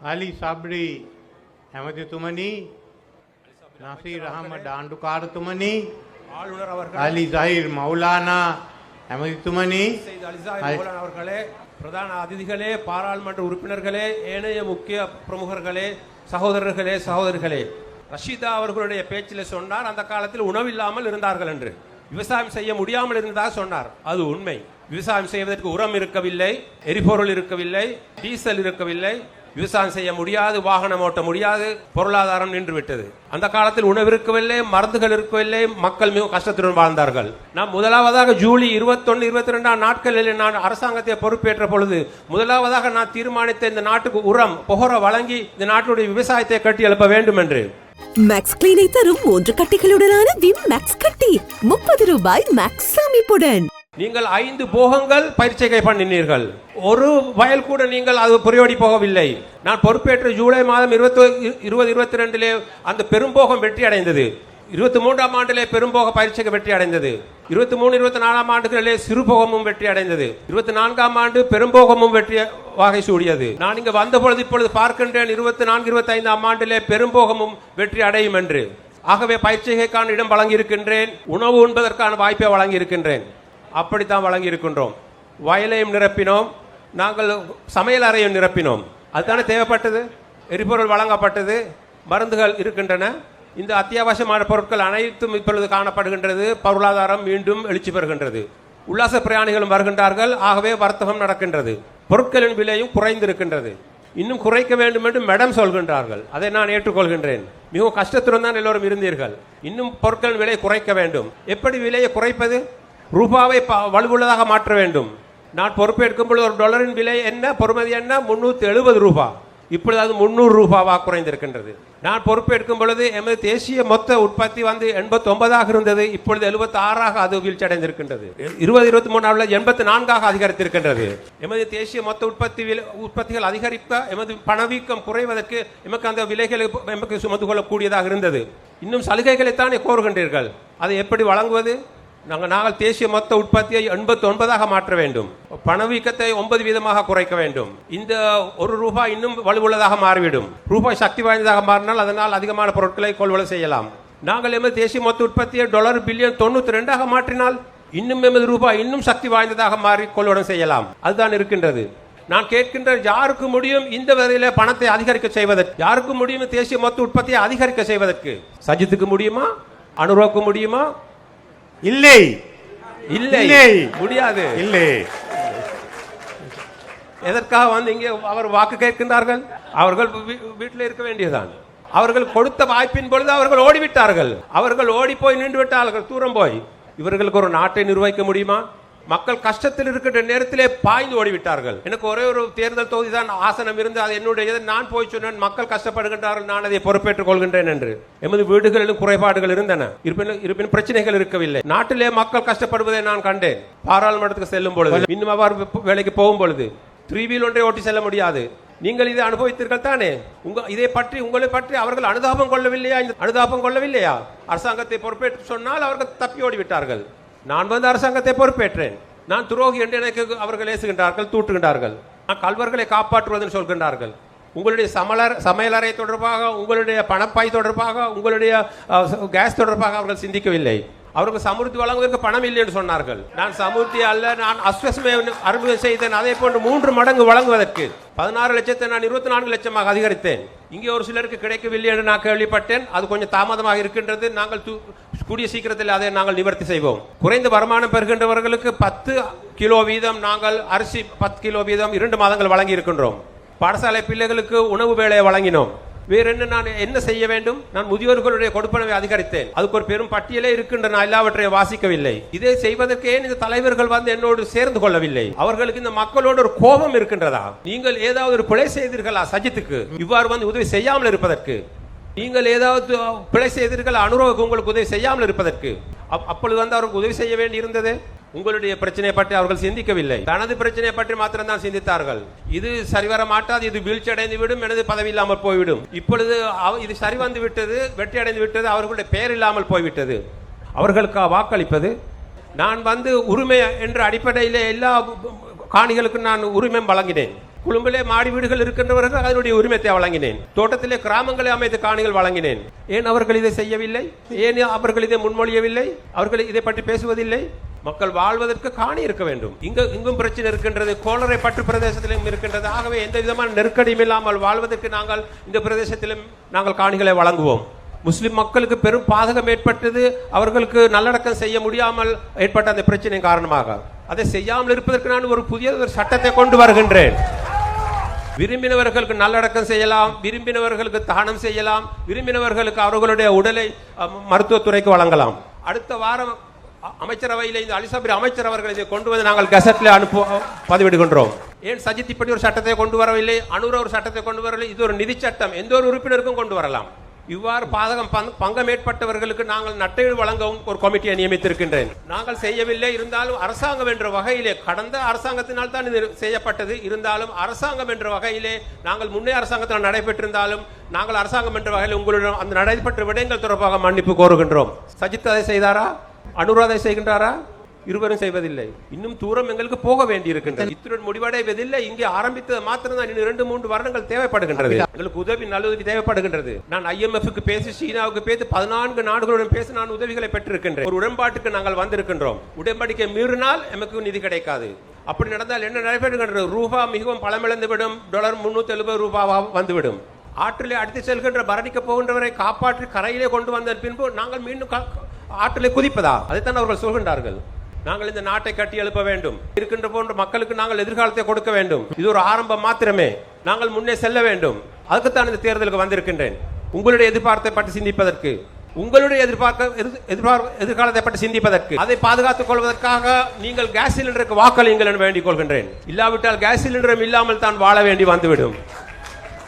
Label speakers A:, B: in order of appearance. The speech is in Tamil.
A: அலி સાબડી એમજ તુમની નાસિર
B: અહમદ આંડુકાર
A: તુમની அலி ஜாஹிர் மௌலானா
B: எமது துமணி மௌலானா அவர்களே பிரதான அதிதிகளே பாராளுமன்ற உறுப்பினர்களே ஏனைய முக்கிய பிரமுகர்களே சகோதரர்களே சகோதரிகளே. ரஷீதா அவர்களுடைய பேச்சில் சொன்னார் அந்த காலத்தில் உணவில்லாமல் இருந்தார்கள் என்று. விவசாயம் செய்ய முடியாமல் இருந்ததாக சொன்னார். அது உண்மை. விவசாயம் செய்வதற்கு உரம் இருக்கவில்லை எரிபொருள் இருக்கவில்லை டீசல் இருக்கவில்லை விவசாயம் செய்ய முடியாது வாகனம் ஓட்ட முடியாது பொருளாதாரம் நின்று விட்டது அந்த காலத்தில் உணவு இருக்கவில்லை மருந்துகள் இருக்கவில்லை மக்கள் மிகவும் கஷ்டத்துடன் வாழ்ந்தார்கள். நான் முதலாவதாக ஜூலை இருபத்தொன்னு இருபத்தி ரெண்டாம் நாட்களில் நான் அரசாங்கத்தை பொறுப்பேற்ற பொழுது முதலாவதாக நான் தீர்மானித்த இந்த நாட்டுக்கு உரம் புகர வழங்கி இந்த நாட்டுடைய விவசாயத்தை கட்டி எழுப்ப வேண்டும் என்று
C: மேக்ஸ் கிளீனை தரும் மூன்று கட்டிகளுடனான விம் மேக்ஸ் கட்டி முப்பது ரூபாய் மேக்ஸ் சேமிப்புடன்.
B: நீங்கள் ஐந்து போகங்கள் பயிற்சிகை பண்ணினீர்கள். ஒரு வயல் கூட நீங்கள் அது புரியோடி போகவில்லை. நான் பொறுப்பேற்ற ஜூலை மாதம் இருபத்தி இருபது இருபத்தி ரெண்டிலே அந்த பெரும்போகம் வெற்றி அடைந்தது. இருபத்தி மூன்றாம் ஆண்டிலே பெரும்போக பயிற்சிக்கு வெற்றி அடைந்தது. இருபத்தி மூணு இருபத்தி நாலாம் ஆண்டுகளிலே சிறுபோகமும் வெற்றி அடைந்தது. இருபத்தி நான்காம் ஆண்டு பெரும்போகமும் வெற்றி வகை சூடியது. நான் இங்கு வந்த பொழுது இப்பொழுது பார்க்கின்றேன் இருபத்தி நான்கு இருபத்தி ஐந்தாம் ஆண்டிலே பெரும்போகமும் வெற்றி அடையும் என்று. ஆகவே பயிற்சிகைக்கான இடம் வழங்கியிருக்கின்றேன். உணவு உண்பதற்கான வாய்ப்பை வழங்கியிருக்கின்றேன். அப்படித்தான் வழங்கி இருக்கின்றோம் வயலையும் நிரப்பினோம். நாங்கள் சமையல் அறையும் நிரப்பினோம். அதுதானே தேவைப்பட்டது? எரிபொருள் வழங்கப்பட்டது. மருந்துகள் இருக்கின்றன. இந்த அத்தியாவசியமான பொருட்கள் அனைத்தும் இப்பொழுது காணப்படுகின்றது. பொருளாதாரம் மீண்டும் எழுச்சி பெறுகின்றது. உல்லாச பிரயாணிகளும் வருகின்றார்கள். ஆகவே வர்த்தகம் நடக்கின்றது. பொருட்களின் விலையும் குறைந்திருக்கின்றது. இன்னும் குறைக்க வேண்டும் என்று மேடம் சொல்கின்றார்கள். அதை நான் ஏற்றுக்கொள்கின்றேன். மிகவும் கஷ்டத்துடன் தான் எல்லோரும் இருந்தீர்கள். இன்னும் பொருட்களின் விலை குறைக்க வேண்டும். எப்படி விலையை குறைப்பது? ரூபாவை ப- வலுவுள்ளதாக மாற்ற வேண்டும். நான் பொறுப்பேற்கும் பொழுது ஒரு டாலரின் விலை என்ன பொறுமதி என்ன? முன்னூத்தி எழுபது ரூபாய் இப்பொழுது அது முந்நூறு ரூபாவாக குறைந்திருக்கின்றது. நான் பொறுப்பேற்கும் பொழுது எமது தேசிய மொத்த உற்பத்தி வந்து எண்பத்தி ஒன்பதாக இருந்தது. இப்பொழுது எழுபத்தி ஆறாக அது வீழ்ச்சி அடைந்திருக்கின்றது இருபது இருபத்தி மூணாவில் எண்பத்தி நான்காக அதிகரித்திருக்கின்றது. எமது தேசிய மொத்த உற்பத்தி விலை- உற்பத்திகள் அதிகரிக்க எமது பணவீக்கம் குறைவதற்கு எமக்கு அந்த விலைகளை எமக்கு சுமந்து கொள்ளக்கூடியதாக இருந்தது. இன்னும் சலுகைகளைத்தானே கோருகின்றீர்கள். அதை எப்படி வழங்குவது? நாங்கள் நாங்கள் தேசிய மொத்த உற்பத்தியை எண்பத்தி ஒன்பதாக மாற்ற வேண்டும். பணவீக்கத்தை ஒன்பது வீதமாக குறைக்க வேண்டும். இந்த ஒரு ரூபாய் இன்னும் வலுவுள்ளதாக மாறிவிடும். ரூபாய் சக்தி வாய்ந்ததாக மாறினால் அதனால் அதிகமான பொருட்களை கொள்வனை செய்யலாம். நாங்கள் எமது தேசிய மொத்த உற்பத்தியை டாலர் பில்லியன் தொண்ணூத்தி ரெண்டாக மாற்றினால் இன்னும் எமது ரூபாய் இன்னும் சக்தி வாய்ந்ததாக மாறி கொள்வனம் செய்யலாம். அதுதான் இருக்கின்றது. நான் கேட்கின்ற யாருக்கு முடியும் இந்த வகையில பணத்தை அதிகரிக்க செய்வதற்கு? யாருக்கு முடியும் தேசிய மொத்த உற்பத்தியை அதிகரிக்க செய்வதற்கு? சஜித்துக்கு முடியுமா? அனுராவுக்கு முடியுமா?
A: இல்லை.
B: இல்லை.
A: இல்லை.
B: முடியாது.
A: இல்லை.
B: எதற்காக வந்து இங்கே அவர் வாக்கு கேட்கின்றார்கள்? அவர்கள் வீட்டில் இருக்க வேண்டியதுதான். அவர்கள் கொடுத்த வாய்ப்பின் பொழுது அவர்கள் ஓடிவிட்டார்கள். அவர்கள் ஓடி போய் நின்று விட்டார்கள் தூரம் போய். இவர்களுக்கு ஒரு நாட்டை நிர்வகிக்க முடியுமா? மக்கள் கஷ்டத்தில் இருக்கின்ற நேரத்திலே பாய்ந்து ஓடிவிட்டார்கள். எனக்கு ஒரே ஒரு தேர்தல் தொகுதி தான் ஆசனம் இருந்து அது என்னுடையது. நான் போய் சொன்னேன் மக்கள் கஷ்டப்படுகின்றார்கள் நான் அதை பொறுப்பேற்றுக் கொள்கின்றேன் என்று. எமது வீடுகளிலும் குறைபாடுகள் இருந்தன. இருப்பினும் இருப்பினும் பிரச்சனைகள் இருக்கவில்லை. நாட்டிலே மக்கள் கஷ்டப்படுவதை நான் கண்டேன். பாராளுமன்றத்துக்கு செல்லும் பொழுது இன்னும் அவர் வேலைக்கு போகும் பொழுது த்ரீ வீல் ஒன்றை ஓட்டி செல்ல முடியாது. நீங்கள் இதை அனுபவித்தீர்கள் தானே? உங்க இதை பற்றி உங்களை பற்றி அவர்கள் அனுதாபம் கொள்ளவில்லையா? இந்த அனுதாபம் கொள்ளவில்லையா? அரசாங்கத்தை பொறுப்பேற்று சொன்னால் அவர்கள் தப்பி ஓடி விட்டார்கள் நான் வந்து அரசாங்கத்தை பொறுப்பேற்றேன். நான் துரோகி என்று எனக்கு அவர்கள் ஏசுகின்றார்கள் தூட்டுகின்றார்கள் நான் கல்வர்களை காப்பாற்றுவதுன்னு சொல்கின்றார்கள். உங்களுடைய சமலர் சமையலறை தொடர்பாக உங்களுடைய பணப்பாய் தொடர்பாக உங்களுடைய கேஸ் தொடர்பாக அவர்கள் சிந்திக்கவில்லை. அவர்கள் சமுர்த்தி வழங்குவதற்கு பணம் இல்லை என்று சொன்னார்கள். நான் சமுர்த்தி அல்ல நான் அஸ்வசமே அறிமுகம் செய்தேன். அதே போன்று மூன்று மடங்கு வழங்குவதற்கு பதினாறு லட்சத்தை நான் இருபத்தி நான்கு லட்சமாக அதிகரித்தேன். இங்கே ஒரு சிலருக்கு கிடைக்கவில்லை என்று நான் கேள்விப்பட்டேன். அது கொஞ்சம் தாமதமாக இருக்கின்றது. நாங்கள் கூடிய சீக்கிரத்தில் அதை நாங்கள் நிவர்த்தி செய்வோம். குறைந்த வருமானம் பெறுகின்றவர்களுக்கு பத்து கிலோ வீதம் நாங்கள் அரிசி பத்து கிலோ வீதம் இரண்டு மாதங்கள் வழங்கி இருக்கின்றோம். பாடசாலை பிள்ளைகளுக்கு உணவு வேலையை வழங்கினோம். வேற என்ன நான் என்ன செய்ய வேண்டும்? நான் முதியோர்களுடைய கொடுப்பனவை அதிகரித்தேன். அதுக்கு ஒரு பெரும் பட்டியலே இருக்கின்ற நான் எல்லாவற்றையும் வாசிக்கவில்லை. இதை செய்வதற்கே இந்த தலைவர்கள் வந்து என்னோடு சேர்ந்து கொள்ளவில்லை. அவர்களுக்கு இந்த மக்களோடு ஒரு கோபம் இருக்கின்றதா? நீங்கள் ஏதாவது ஒரு கொலை செய்தீர்களா சஜித்துக்கு? இவ்வாறு வந்து உதவி செய்யாமல் இருப்பதற்கு. நீங்கள் ஏதாவது பிழை செய்தீர்கள் அனுரோகம் உங்களுக்கு உதவி செய்யாமல் இருப்பதற்கு. அப்- அப்பொழுது வந்து அவருக்கு உதவி செய்ய வேண்டி இருந்தது உங்களுடைய பிரச்சனையை பற்றி அவர்கள் சிந்திக்கவில்லை. தனது பிரச்சனையை பற்றி மாத்திரம்தான் சிந்தித்தார்கள். இது சரிவர மாட்டாது இது வீழ்ச்சி அடைந்து விடும் எனது பதவி இல்லாமல் போய்விடும். இப்பொழுது இது சரி வந்து விட்டது வெற்றி அடைந்து விட்டது அவர்களுடைய பெயர் இல்லாமல் போய்விட்டது. அவர்களுக்கு வாக்களிப்பது? நான் வந்து உரிமை என்ற அடிப்படையில் எல்லா காணிகளுக்கும் நான் உரிமை வழங்கினேன். குழும்பிலே மாடி வீடுகள் இருக்கின்றவர்கள் அதனுடைய உரிமத்தை வழங்கினேன். தோட்டத்திலே கிராமங்களை அமைத்து காணிகள் வழங்கினேன். ஏன் அவர்கள் இதை செய்யவில்லை? ஏன் அவர்கள் இதை முன்மொழியவில்லை? அவர்கள் இதை பற்றி பேசுவதில்லை? மக்கள் வாழ்வதற்கு காணி இருக்க வேண்டும். இங்க இங்கும் பிரச்சனை இருக்கின்றது. கோளரை பற்று பிரதேசத்திலும் இருக்கின்றது. ஆகவே எந்த விதமான நெருக்கடியும் இல்லாமல் வாழ்வதற்கு நாங்கள் இந்த பிரதேசத்திலும் நாங்கள் காணிகளை வழங்குவோம். முஸ்லிம் மக்களுக்கு பெரும் பாதகம் ஏற்பட்டது. அவர்களுக்கு நல்லடக்கம் செய்ய முடியாமல் ஏற்பட்ட அந்த பிரச்சனையின் காரணமாக. அதை செய்யாமல் இருப்பதற்கு நான் ஒரு புதிய ஒரு சட்டத்தை கொண்டு வருகின்றேன். விரும்பினவர்களுக்கு நல்லடக்கம் செய்யலாம் விரும்பினவர்களுக்கு தானம் செய்யலாம் விரும்பினவர்களுக்கு அவர்களுடைய உடலை மருத்துவத்துறைக்கு வழங்கலாம். அடுத்த வாரம் அமைச்சரவையில் இந்த அலிசபரி அமைச்சர் அவர்கள் இதை கொண்டு வந்து நாங்கள் கெசட்டில் அனுப்ப பதிவிடுகின்றோம். ஏன் சஜித் இப்படி ஒரு சட்டத்தை கொண்டு வரவில்லை? அனுர ஒரு சட்டத்தை கொண்டு வரவில்லை? இது ஒரு நிதி சட்டம். எந்த ஒரு உறுப்பினருக்கும் கொண்டு வரலாம். இவ்வாறு பாதகம் பங்- பங்கம் ஏற்பட்டவர்களுக்கு நாங்கள் நட்டையீடு வழங்கவும் ஒரு கமிட்டியை நியமித்திருக்கின்றேன். நாங்கள் செய்யவில்லை இருந்தாலும் அரசாங்கம் என்ற வகையிலே கடந்த அரசாங்கத்தினால் தான் இது செய்யப்பட்டது. இருந்தாலும் அரசாங்கம் என்ற வகையிலே நாங்கள் முன்னே அரசாங்கத்தில் நடைபெற்றிருந்தாலும் நாங்கள் அரசாங்கம் என்ற வகையில் உங்களிடம் அந்த நடைபெற்ற விடயங்கள் தொடர்பாக மன்னிப்பு கோருகின்றோம். சஜித் அதை செய்தாரா? அனுராதை செய்கின்றாரா? இருவரும் செய்வதில்லை. இன்னும் தூரம் எங்களுக்கு போக வேண்டி இருக்கின்றது இத்துடன் முடிவடைவதில்லை. இங்கே ஆரம்பித்தது மாத்திரம் தான் இன்னும் இரண்டு மூன்று வருடங்கள் தேவைப்படுகின்றது. எங்களுக்கு உதவி நல்லுதவி தேவைப்படுகின்றது. நான் ஐஎம்எஃப்க்கு பேசி சீனாவுக்கு பேசி பதினான்கு நாடுகளுடன் பேசி நான் உதவிகளை பெற்றிருக்கின்றேன். ஒரு உடன்பாட்டுக்கு நாங்கள் வந்திருக்கின்றோம். உடன்படிக்கை மீறினால் எமக்கு நிதி கிடைக்காது. அப்படி நடந்தால் என்ன நடைபெறுகின்றது? ரூபா மிகவும் பலமிழந்து விடும் டாலர் முன்னூத்தி எழுபது ரூபாவாக வந்துவிடும். ஆற்றிலே அடித்து செல்கின்ற பரணிக்க போகின்றவரை காப்பாற்றி கரையிலே கொண்டு வந்த பின்பு நாங்கள் மீண்டும் ஆற்றிலே குதிப்பதா? அதைத்தான் அவர்கள் சொல்கின்றார்கள். நாங்கள் இந்த நாட்டை கட்டி எழுப்ப வேண்டும். இருக்கின்ற போன்ற மக்களுக்கு நாங்கள் எதிர்காலத்தை கொடுக்க வேண்டும். இது ஒரு ஆரம்பம் மாத்திரமே. நாங்கள் முன்னே செல்ல வேண்டும். அதுக்குத்தான் இந்த தேர்தலுக்கு வந்திருக்கின்றேன். உங்களுடைய எதிர்பார்த்தை பற்றி சிந்திப்பதற்கு. உங்களுடைய எதிர்பார்க்க எதிர்- எதிர்காலத்தை பற்றி சிந்திப்பதற்கு. அதை பாதுகாத்துக் கொள்வதற்காக நீங்கள் கேஸ் சிலிண்டருக்கு வாக்களியுங்கள் என வேண்டிக் கொள்கின்றேன். இல்லாவிட்டால் கேஸ் சிலிண்டரும் இல்லாமல் தான் வாழ வேண்டி வந்துவிடும்.